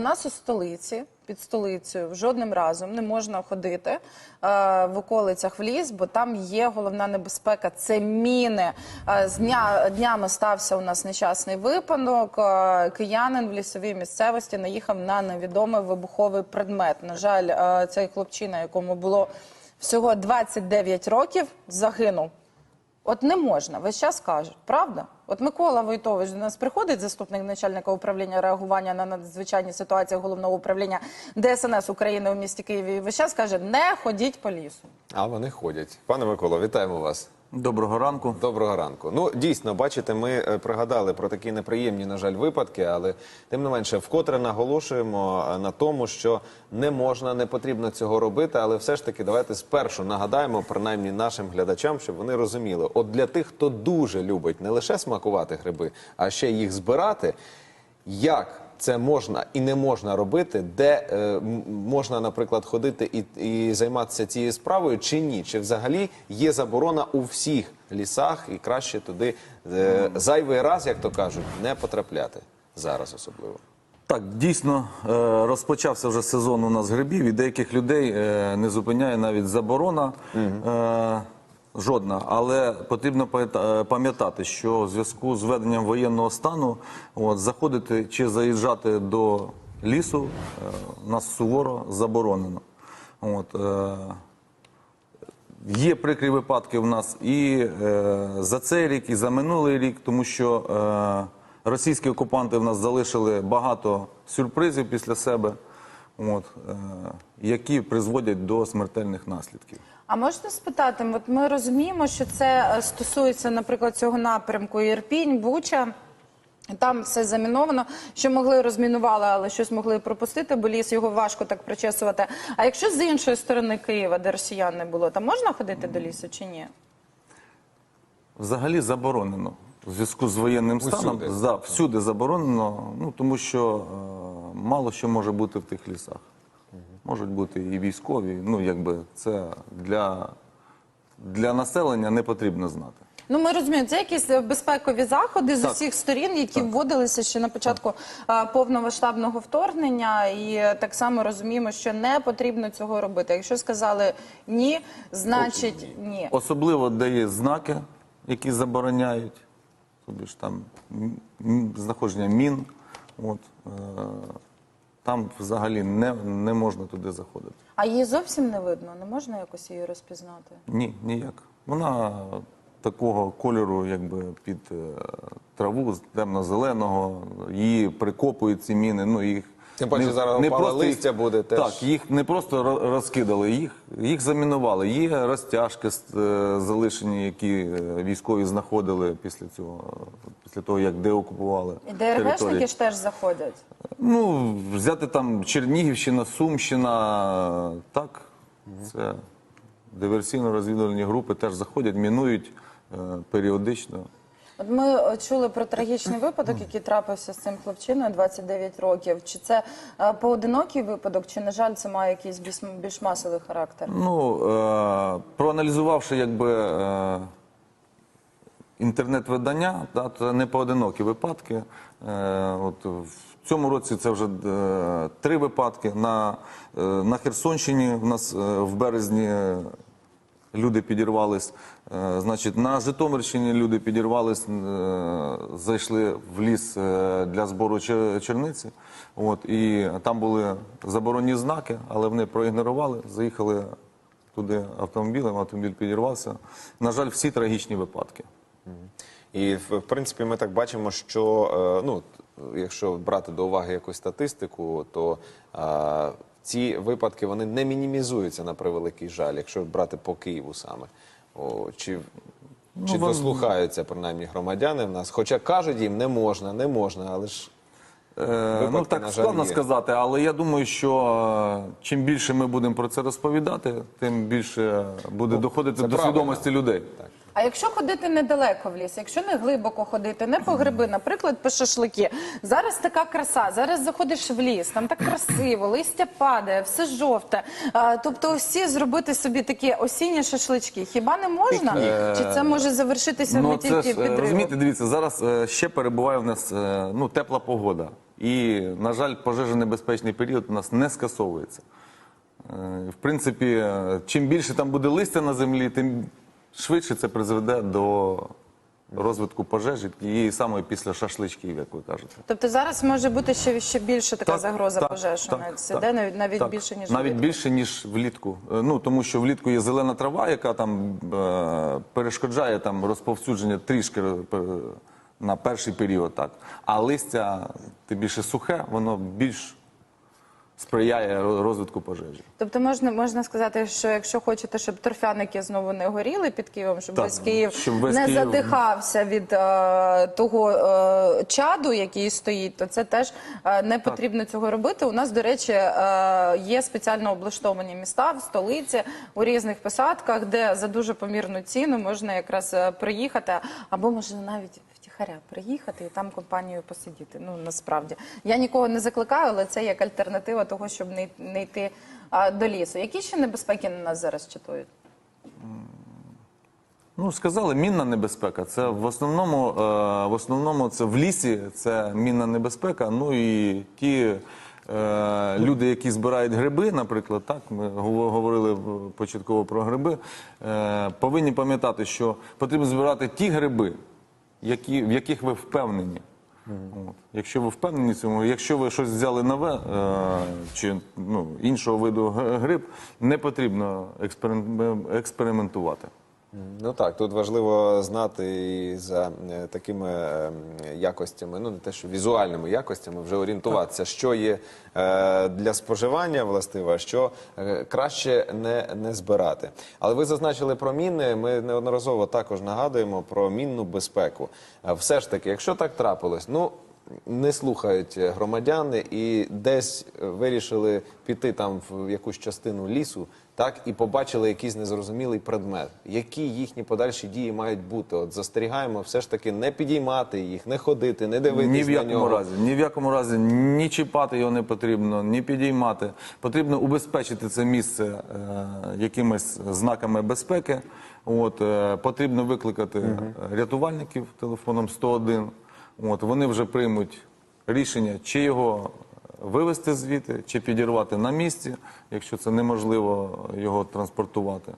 У нас у столиці, під столицею, жодним разом не можна ходити е, в околицях в ліс, бо там є головна небезпека. Це міни. Е, з дня днями стався у нас нещасний випадок. Е, киянин в лісовій місцевості наїхав на невідомий вибуховий предмет. На жаль, е, цей хлопчина, якому було всього 29 років, загинув. От не можна, весь час кажуть, правда? От Микола Войтович до нас приходить, заступник начальника управління реагування на надзвичайні ситуації головного управління ДСНС України у місті Києві. І весь час каже: не ходіть по лісу. А вони ходять. Пане Миколо, вітаємо вас. Доброго ранку. Доброго ранку. Ну дійсно, бачите, ми е, пригадали про такі неприємні, на жаль, випадки, але тим не менше, вкотре наголошуємо е, на тому, що не можна, не потрібно цього робити. Але все ж таки, давайте спершу нагадаємо, принаймні нашим глядачам, щоб вони розуміли, от для тих, хто дуже любить не лише смакувати гриби, а ще їх збирати. Як це можна і не можна робити, де е, можна, наприклад, ходити і, і займатися цією справою, чи ні? Чи взагалі є заборона у всіх лісах, і краще туди е, зайвий раз, як то кажуть, не потрапляти зараз особливо. Так, дійсно е, розпочався вже сезон у нас грибів, і деяких людей е, не зупиняє навіть заборона. е, Жодна, але потрібно е, пам'ятати, що у зв'язку з введенням воєнного стану от, заходити чи заїжджати до лісу е, нас суворо заборонено. От, е, Є прикрі випадки в нас і е, за цей рік, і за минулий рік, тому що е, російські окупанти в нас залишили багато сюрпризів після себе, от, е, які призводять до смертельних наслідків. А можна спитати, от ми розуміємо, що це е, стосується, наприклад, цього напрямку Ірпінь, Буча. Там все заміновано, що могли розмінували, але щось могли пропустити, бо ліс його важко так причесувати. А якщо з іншої сторони Києва, де росіян не було, там можна ходити до лісу чи ні? Взагалі заборонено. У зв'язку з воєнним станом Усюди. за, всюди заборонено, ну, тому що е, мало що може бути в тих лісах. Можуть бути і військові, ну якби це для, для населення не потрібно знати. Ну, ми розуміємо, це якісь е, безпекові заходи з Так. усіх сторін, які вводилися ще на початку е, повномасштабного вторгнення, і е, так само розуміємо, що не потрібно цього робити. Якщо сказали ні, значить ні. Особливо, де є знаки, які забороняють, тобі ж там знаходження мін, от, е, там взагалі не, не можна туди заходити. А її зовсім не видно, не можна якось її розпізнати. Ні, ніяк. Вона такого кольору, якби під е, траву, темно-зеленого, її прикопують ці міни. Ну, їх Тим паче зараз опале просто їх- листя буде теж. Так, їх не просто розкидали, їх, їх замінували. Є розтяжки е, залишені, які е, військові знаходили після цього, після того, як деокупували І територію. ДРГшники ж теж заходять. Ну, взяти там Чернігівщина, Сумщина, так, це диверсійно-розвідувальні групи теж заходять, мінують е, періодично. От ми е, чули про трагічний випадок, який трапився з цим хлопчиною 29 років. Чи це е, поодинокий випадок, чи на жаль, це має якийсь більш, більш масовий характер? Ну, е, проаналізувавши якби е, інтернет-видання, да, це не поодинокі випадки. Е, от в цьому році це вже е, три випадки. На, е, на Херсонщині в нас е, в березні люди підірвались. Е, значить, на Житомирщині люди підірвались, е, зайшли в ліс е, для збору черниці. От, і там були заборонні знаки, але вони проігнорували, заїхали туди автомобілем, автомобіль підірвався. На жаль, всі трагічні випадки. І в принципі, ми так бачимо, що ну, якщо брати до уваги якусь статистику, то ці випадки вони не мінімізуються на превеликий жаль, якщо брати по Києву саме. О, чи чи вон- дослухаються принаймні громадяни в нас? Хоча кажуть їм не можна, не можна, але ж Е, Випадки, ну так складно є. сказати, але я думаю, що е, чим більше ми будемо про це розповідати, тим більше буде доходити Ну, це до правильно. свідомості людей. А якщо ходити недалеко в ліс, якщо не глибоко ходити, не по гриби, наприклад, по шашлики. Зараз така краса. Зараз заходиш в ліс, там так красиво, листя падає, все жовте. А, тобто, всі зробити собі такі осінні шашлички. Хіба не можна? Чи це може завершитися не Ну, тільки це ж, е, підривом? розумієте, дивіться, зараз е, ще перебуває в нас е, ну, тепла погода. І, на жаль, пожежонебезпечний період у нас не скасовується. Е, В принципі, е, чим більше там буде листя на землі, тим швидше це призведе до розвитку пожежі і саме після шашличків, як ви кажете. Тобто зараз може бути ще, ще більше така загроза пожеж у так, нас так, іде, навіть, навіть так. більше, ніж навіть влітку. більше, ніж влітку. Е, Ну тому що влітку є зелена трава, яка там е, перешкоджає там розповсюдження трішки е, на перший період, так. А листя тим більше сухе, воно більш сприяє розвитку пожежі. Тобто можна, можна сказати, що якщо хочете, щоб торфяники знову не горіли під Києвом, щоб Так, весь Київ щоб весь не Київ- задихався від е, того е, чаду, який стоїть, то це теж е, не потрібно цього робити. У нас, до речі, е, є спеціально облаштовані міста в столиці у різних посадках, де за дуже помірну ціну можна якраз е, приїхати, або може навіть втіхаря приїхати і там компанією посидіти. Ну насправді я нікого не закликаю, але це як альтернатива того, щоб не, не йти а, до лісу. Які ще небезпеки на нас зараз чатують? Ну, сказали, мінна небезпека. Це в основному, е, в основному це в лісі, це мінна небезпека. Ну і ті е, люди, які збирають гриби, наприклад, так, ми говорили початково про гриби, е, повинні пам'ятати, що потрібно збирати ті гриби, які, в яких ви впевнені. От. Якщо ви впевнені цьому, якщо ви щось взяли нове е, чи ну, іншого виду гриб, не потрібно експерим- експериментувати. Ну так, тут важливо знати і за е, такими е, якостями, ну не те, що візуальними якостями, вже орієнтуватися, що є е, для споживання властиво, а що краще не, не збирати. Але ви зазначили про міни. Ми неодноразово також нагадуємо про мінну безпеку. Все ж таки, якщо так трапилось, ну. Не слухають громадяни і десь вирішили піти там в якусь частину лісу, так і побачили якийсь незрозумілий предмет. Які їхні подальші дії мають бути? От застерігаємо, все ж таки не підіймати їх, не ходити, не дивитися Ні в на якому нього. разі, ні в якому разі ні чіпати його не потрібно, ні підіймати. Потрібно убезпечити це місце е, якимись знаками безпеки. От, е, потрібно викликати е, рятувальників телефоном 101. От, вони вже приймуть рішення, чи його вивезти звідти, чи підірвати на місці, якщо це неможливо його транспортувати.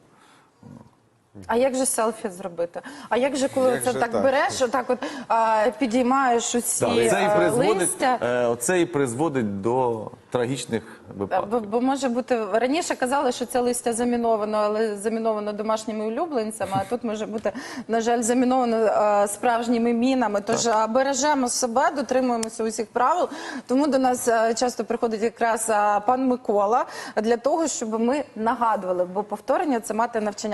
А як же селфі зробити? А як же коли Як це же так, так? береш, отак от а, підіймаєш усі Так, це, і а, призводить, листя? е, це і призводить до трагічних випадків. Бо, бо може бути раніше казали, що це листя заміновано, але заміновано домашніми улюбленцями. А тут може бути на жаль заміновано е, справжніми мінами. Тож е, бережемо себе, дотримуємося усіх правил. Тому до нас е, часто приходить якраз е, пан Микола для того, щоб ми нагадували, бо повторення це мати навчання.